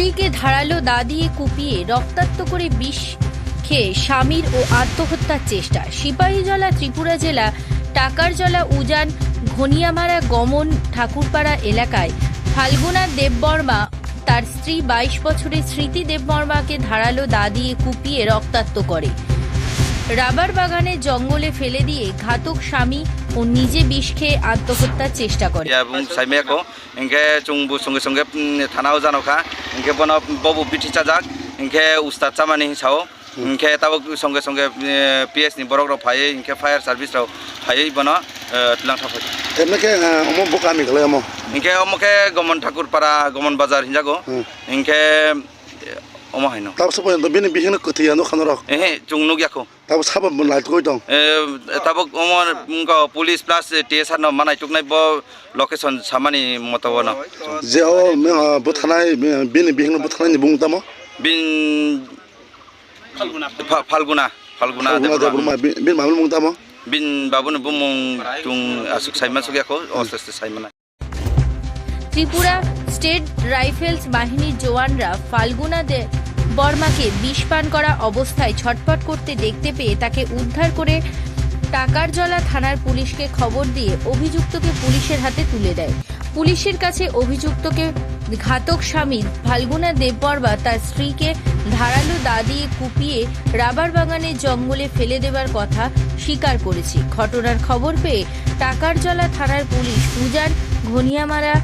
স্ত্রীকে ধারালো দা দিয়ে কুপিয়ে রক্তাক্ত করে বিষ খেয়ে স্বামীর ও আত্মহত্যার চেষ্টা। সিপাহীজলা, ত্রিপুরা জেলা, টাকারজলা, উজান, ঘনিয়ামারা, গমন, ঠাকুরপাড়া এলাকায় ফাল্গুনা দেববর্মা তার স্ত্রী বাইশ বছরের স্মৃতি দেববর্মাকে ধারালো দা দিয়ে কুপিয়ে রক্তাক্ত করে। রাবার বাগানের জঙ্গলে ফেলে দিয়ে ঘাতক স্বামী ও নিজে বিষ খেয়ে আত্মহত্যার চেষ্টা করে ya bung saime ko engke chung bu songe songe thana ujano kha engke bono bobu biti chajak engke ustad chamani sao engke tabo songe songe ps ni borok rok phai engke fire service rok phai bono tlang thapoi এমনিকে অমো বোকা আমি গেলে অমো engke omoke gomon thakur para gomon bazar hinjago Hmm. engke omo haino তারপর সব বিনি বিহিন কথিয়ানো খানো rock ehe chung nugyako তারপর সাবা light কই দং tabok omor ngo police plus tsr no manai tuknai bo location samani moto bono যে ও বো থানায় বিনি বিহিন বো থানায় বুং তামো bin Fa- falguna falguna বুমা বিন মামুল বুং তামো bin babun bumung tung asuk saiman sugyako oste saimana Tripura state rifles বাহিনীর জওয়ানরা ফাল্গুনা দে বর্মাকে বিষ পান করা অবস্থায় ছটফট করতে দেখতে পেয়ে তাকে উদ্ধার করে টাকারজলা থানার পুলিশকে খবর দিয়ে অভিযুক্তকে পুলিশের হাতে তুলে দেয়। পুলিশের কাছে অভিযুক্তকে ঘাতক স্বামী ফাল্গুনা দেববর্মা তার স্ত্রীকে ধারালো দা দিয়ে কুপিয়ে রাবার বাগানের জঙ্গলে ফেলে দেওয়ার কথা স্বীকার করেছে। ঘটনার খবর পেয়ে টাকারজলা থানার পুলিশ উজান ঘনিয়ামারা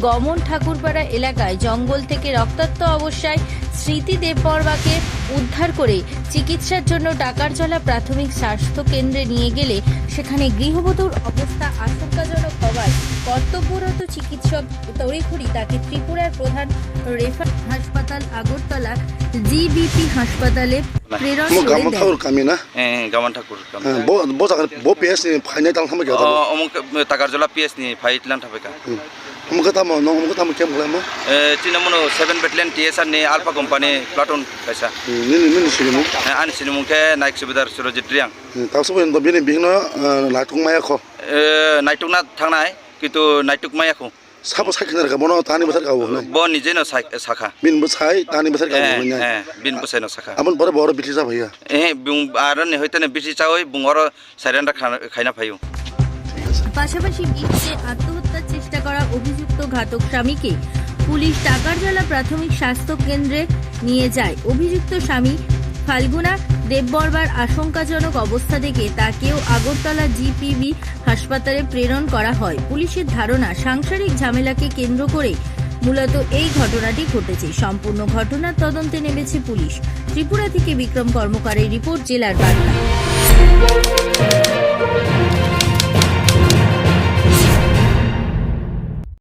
গমন ঠাকুরপাড়া এলাকায় জঙ্গল থেকে রক্তাক্ত অবস্থায় স্মৃতি দেববর্মাকে উদ্ধার করে চিকিৎসার জন্য টাকারজলা প্রাথমিক স্বাস্থ্য কেন্দ্রে নিয়ে গেলে সেখানে গৃহবধূর অবস্থা আশঙ্কাজনক হওয়ায় কর্তব্যরত চিকিৎসক তড়িঘড়ি তাকে ত্রিপুরার প্রধান রেফার হাসপাতাল আগরতলা জিবিপি হাসপাতালে প্রেরণ করে দেয় না eh বো বো থামে গেল takarjola ps ni phai tlan thapeka অমুক তামো নং অমুক তামো কেম গলে মো tinamono 7 battalion tsr ni alpha company platoon kaisa Nini Nini সিরিমু an sinimungke naik subedar surojit riang তারপর সব বিনি বিহিন লাইট কুং মায়া খ naitukna thangnai কিন্তু নাইটুক মায়াখো সাবো সাইকেল কা বনো তানি বছর গাও না ব নিজে ন শাখা বিন বো সাই তানি বছর গাও না বিন বসাই ন শাখা আমন বড় বড় বিটি যা ভাইয়া এ বুং আর নে হইতে বিসি চাওই বুঙর সাইরেন্ডা খাইনা ফাইও পাশাপাশি চেষ্টা করা অভিযুক্ত ঘাতক স্বামীকে পুলিশ টাকারজলা প্রাথমিক স্বাস্থ্য কেন্দ্রে নিয়ে যায়। অভিযুক্ত স্বামী ফাল্গুনা দেববর্মার আশঙ্কাজনক অবস্থা দেখে তাকেও আগরতলা জিপিবি হাসপাতালে প্রেরণ করা হয়। পুলিশের ধারণা, সাংসারিক ঝামেলাকে কেন্দ্র করে মূলত এই ঘটনাটি ঘটেছে। সম্পূর্ণ ঘটনার তদন্তে নেমেছে পুলিশ। ত্রিপুরা থেকে বিক্রম কর্মকারের রিপোর্ট, জেলার বার্তা।